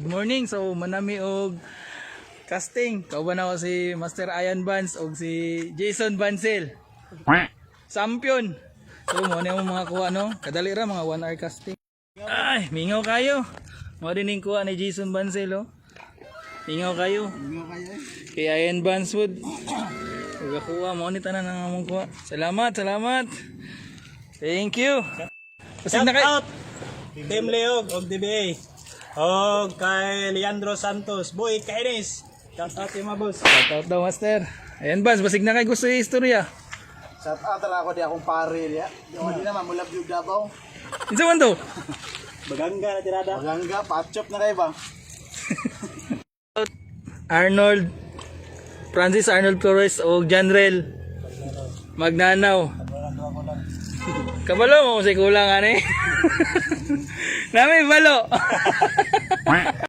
morning. So manami og casting. Kauban ako si Master Ian Vance og si Jason Bansel. Champion. So mo na mga kuha no. Kadali ra mga 1 hour casting. Ay, mingaw kayo. Mo din yung kuha ni Jason Bansel oh. Mingaw kayo. Ano kayo eh? Kay Ian Banswood. Nagakuha mo ni tanan ang among kuha. Salamat, salamat. Thank you. Shout out Team Leog og DBA. Og kay Leandro Santos, Boy Kainis. Shout out yung mga boss. Shoutout daw, master. Ayan, Bans, basig na kay gusto yung istorya. Shout out tara ako di akong pare ya. Di ako di naman mula Blue Davao. Isa man to? Bagangga na tirada. Maganga, patchop na kayo ba? Arnold, Francis Arnold Flores o Janrel Magnanaw. Kabalo mo kasi kulang ani. Nami balo.